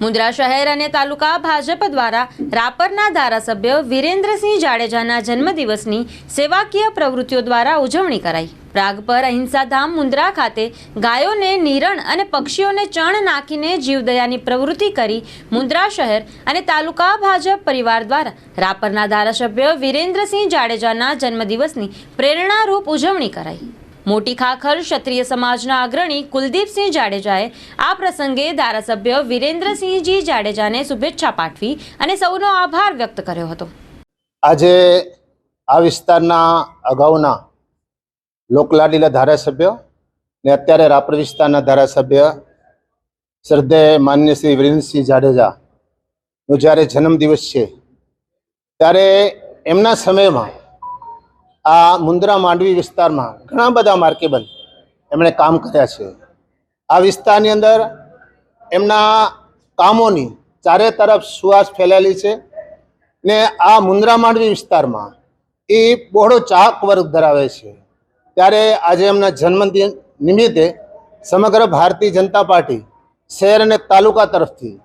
મુન્દ્રા શહેર અને તાલુકા ભાજપ દ્વારા રાપરના ધારાસભ્ય વિરેન્દ્રસિંહ જાડેજાના જન્મદિવસની સેવાકીય પ્રવૃત્તિઓ દ્વારા ઉજવણી કરાઈ. પ્રાગપર અહિંસાધામ મુન્દ્રા ખાતે ગાયોને નિરણ અને પક્ષીઓને ચણ નાખીને જીવદયાની પ્રવૃત્તિ કરી મુન્દ્રા શહેર અને તાલુકા ભાજપ પરિવાર દ્વારા રાપરના ધારાસભ્ય વિરેન્દ્રસિંહ જાડેજાના જન્મદિવસની પ્રેરણારૂપ ઉજવણી કરાઈ. મોટી ખાખર ક્ષત્રિય સમાજના અગ્રણી કુલદીપસિંહ જાડેજાએ આ પ્રસંગે ધારાસભ્ય વિરેન્દ્રસિંહજી જાડેજાને શુભેચ્છા પાઠવી અને સૌનો આભાર વ્યક્ત કર્યો હતો. આજે આ વિસ્તારના અગાઉના લોકલાડીલા ધારાસભ્ય ને અત્યારે રાપર વિસ્તારના ધારાસભ્ય શ્રદ્ધેય માન્ય શ્રી વિરેન્દ્રસિંહ જાડેજાનો જ્યારે જન્મદિવસ છે, ત્યારે એમના સમયમાં આ મુન્દ્રા માંડવી વિસ્તારમાં ઘણા બધા માર્કેબલ એમણે કામ કર્યા છે. આ વિસ્તારની અંદર એમના કામોની ચારે તરફ સુવાસ ફેલાયેલી છે ને આ મુન્દ્રા માંડવી વિસ્તારમાં એ બહોળો ચાહક વર્ગ ધરાવે છે. ત્યારે આજે એમના જન્મદિન નિમિત્તે સમગ્ર ભારતીય જનતા પાર્ટી શહેર અને તાલુકા તરફથી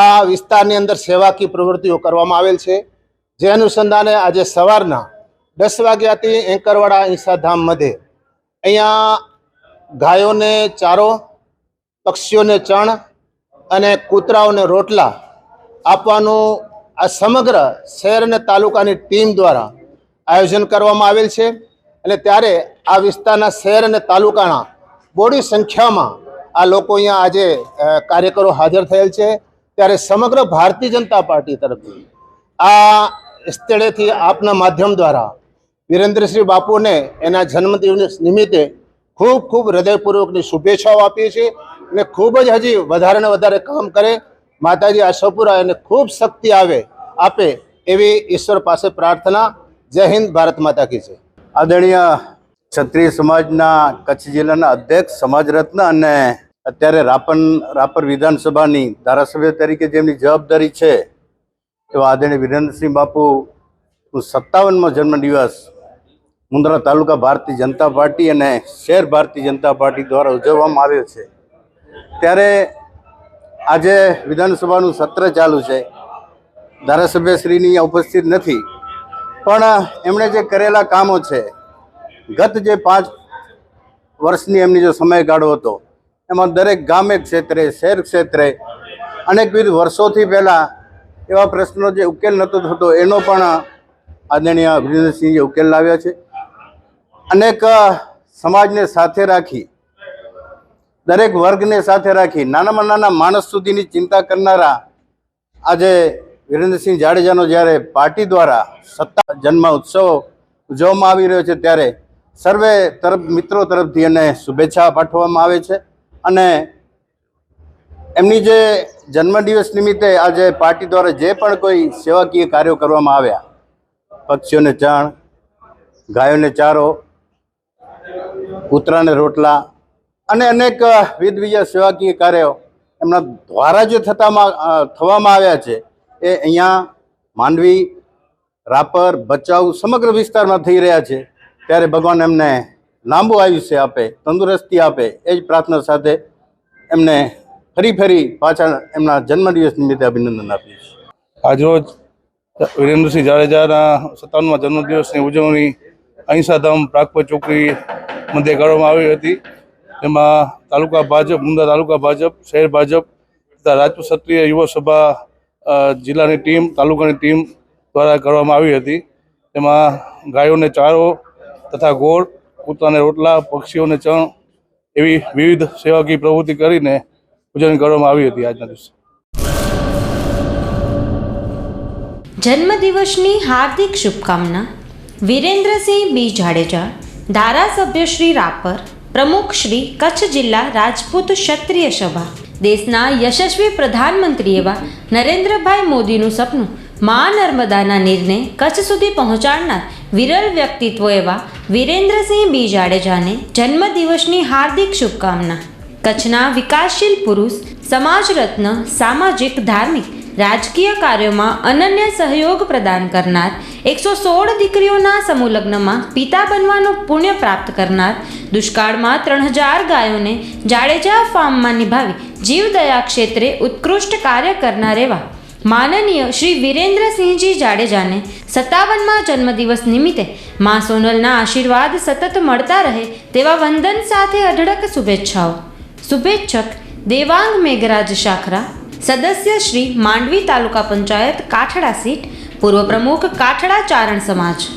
આ વિસ્તારની અંદર સેવાકીય પ્રવૃત્તિઓ કરવામાં આવેલ છે. જે અનુસંધાને આજે સવારના દસ વાગ્યાથી એંકરવાડા ઈસાધામ મધ્યે અહીંયા ગાયોને ચારો, પક્ષીઓને ચણ અને કૂતરાઓને રોટલા આપવાનું આ સમગ્ર શહેર અને તાલુકાની ટીમ દ્વારા આયોજન કરવામાં આવેલ છે અને ત્યારે આ વિસ્તારના શહેર અને તાલુકાના બોડી સંખ્યામાં આ લોકો અહીંયા આજે કાર્યકરો હાજર થયેલ છે. ત્યારે સમગ્ર ભારતીય જનતા પાર્ટી તરફથી આ સ્થળેથી આપના માધ્યમ દ્વારા વિરેન્દ્રશ્રી બાપુને એના જન્મદિવસ નિમિત્તે ખૂબ ખૂબ હૃદયપૂર્વકની શુભેચ્છાઓ આપીએ છીએ અને ખૂબ જ હજી વધારે વધારે કામ કરે. માતાજી આશાપુરા એને ખૂબ શક્તિ આવે, આપે એવી ઈશ્વર પાસે પ્રાર્થના. જય હિન્દ, ભારત માતા કી છે આદરણીય ક્ષત્રિય સમાજના કચ્છ જિલ્લાના અધ્યક્ષ સમાજ રત્ન અને અત્યારે રાપન, રાપર વિધાનસભાની ધારાસભ્ય તરીકે જેમની જવાબદારી છે, એવા આદરણીય વિરેન્દ્રસિંહ બાપુ સત્તાવનમો જન્મદિવસ મુન્દ્રા તાલુકા ભારતીય જનતા પાર્ટી અને શહેર ભારતીય જનતા પાર્ટી દ્વારા ઉજવવામાં આવ્યો છે. ત્યારે આજે વિધાનસભાનું સત્ર ચાલુ છે. ધારાસભ્યશ્રીની ઉપસ્થિત નથી. પણ એમણે જે કરેલા કામો છે, ગત જે પાંચ વર્ષની એમની જો સમયગાળો હતો, એમાં દરેક ગામે ક્ષેત્રે, શહેર ક્ષેત્રે અનેકવિધ વર્ષોથી પહેલાં એવા પ્રશ્નો જે ઉકેલ નહોતો થતો, એનો પણ આદરણીય વિરેન્દ્રસિંહે ઉકેલ લાવ્યા છે. અનેક સમાજને સાથે રાખી, દરેક વર્ગને સાથે રાખી, નાનામાં નાના માણસ સુધીની ચિંતા કરનારા આજે વિરેન્દ્રસિંહ જાડેજાનો જ્યારે પાર્ટી દ્વારા સત્તા જન્મ ઉત્સવ ઉજવવામાં આવી રહ્યો છે, ત્યારે સર્વે તરફ, મિત્રો તરફથી એને શુભેચ્છા પાઠવવામાં આવે છે. અને એમની જે જન્મદિવસ નિમિત્તે આજે પાર્ટી દ્વારા જે પણ કોઈ સેવાકીય કાર્યો કરવામાં આવ્યા, પક્ષીઓને ચાણ, ગાયોને ચારો કૂતરાને રોટલા અને અનેક વિધ બીજા સેવાકીય કાર્યો એમના દ્વારા જે થતામાં થવામાં આવ્યા છે, એ અહીંયા માંડવી, રાપર, ભચાઉ સમગ્ર વિસ્તારમાં થઈ રહ્યા છે. ત્યારે ભગવાન એમને લાંબુ આયુષ્ય આપે, તંદુરસ્તી આપે, એ જ પ્રાર્થના સાથે એમને ફરી ફરી પાછા એમના જન્મદિવસ નિમિત્તે અભિનંદન આપીએ છીએ. આજરોજ વિરેન્દ્રસિંહ જાડેજાના સત્તાવનમાં જન્મદિવસની ઉજવણી અહિંસાધામ પ્રાગપર ચોકડી મધ્યે કરવામાં આવી હતી. તેમાં તાલુકા ભાજપ, મુંદા તાલુકા ભાજપ, શહેર ભાજપ તથા રાજપૂત ક્ષત્રિય યુવા સભા જિલ્લાની ટીમ, તાલુકાની ટીમ દ્વારા કરવામાં આવી હતી. તેમાં ગાયોને ચારો તથા ગોળ, કૂતરાને રોટલા, પક્ષીઓને ચણ એવી વિવિધ સેવાકીય પ્રવૃત્તિ કરીને ઉજવણી કરવામાં આવી હતી આજના દિવસે. જન્મદિવસની હાર્દિક શુભકામના. વિરેન્દ્રસિંહ બી જાડેજા ધારાસભ્ય શ્રી રાપર, પ્રમુખ શ્રી કચ્છ જિલ્લા રાજપૂત ક્ષત્રિય સભા, દેશના યશસ્વી પ્રધાનમંત્રી એવા નરેન્દ્રભાઈ મોદીનું સપનું મા નર્મદાના નીરને કચ્છ સુધી પહોંચાડનાર વિરલ વ્યક્તિત્વ એવા વિરેન્દ્રસિંહ બી જાડેજાને જન્મદિવસની હાર્દિક શુભકામના. કચ્છના વિકાસશીલ પુરુષ સમાજ રત્ન સામાજિક, ધાર્મિક રાજકીય કાર્યોમાં અનન્ય સહયોગ પ્રદાન કરનાર એકસો સોળ દીકરીઓના સમૂહ લગ્નમાં પિતા બનવાનું પુણ્ય પ્રાપ્ત કરનાર દુષ્કાળમાં ત્રણ હજાર ગાયોને જાડેજા ફાર્મમાં નિભાવી જીવદયા ક્ષેત્રે ઉત્કૃષ્ટ કાર્ય કરનાર એવા માનનીય શ્રી વિરેન્દ્રસિંહજી જાડેજાને સત્તાવનમાં જન્મદિવસ નિમિત્તે મા સોનલના આશીર્વાદ સતત મળતા રહે તેવા વંદન સાથે અઢળક શુભેચ્છાઓ. શુભેચ્છક દેવાંગ મેઘરાજ શાખરા સદસ્ય શ્રી માંડવી તાલુકા પંચાયત કાઠડા સીટ પૂર્વ પ્રમુખ કાઠડા ચારણ સમાજ.